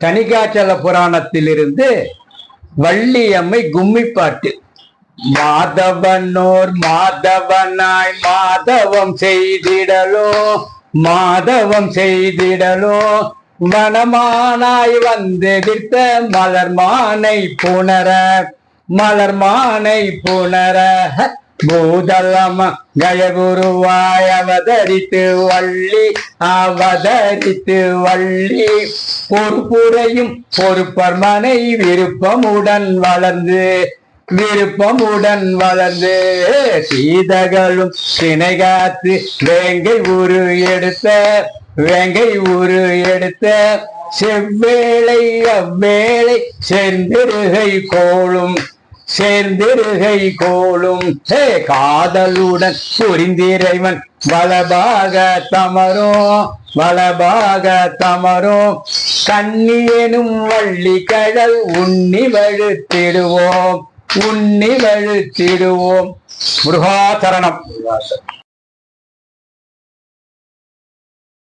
கனிகாச்சல புராணத்திலிருந்து வள்ளியம்மை கும்மி பாட்டு மாதவனோர் மாதவனாய் மாதவம் செய்திடலோ மாதவம் செய்திடலோ மனமானாய் வந்தெதிர்த்த மலர்மானை புணர மலர்மானை புணர பூதலம கயகுருவாய் அவதரித்து வள்ளி அவதரித்து வள்ளி பொறுப்புரையும் பொறுப்பர்மனை விருப்பமுடன் வளர்ந்து விருப்பமுடன் வளர்ந்து சீதகளும் சினை காத்து வேங்கை உரு எடுத்த வேங்கை உரு எடுத்த செவ்வேளை அவ்வேளை சேர்ந்திருகை கோளும் சேர்ந்திருகை கோளும். ஹே காதலுடன் புரிந்திறைவன் வளபாக தமரும் வளபாக தமரும். கண்ணியனும் வள்ளி கடல் உண்ணி வழுத்திடுவோம். உண்ணி வழுத்திடுவோம். முருகாசரணம்.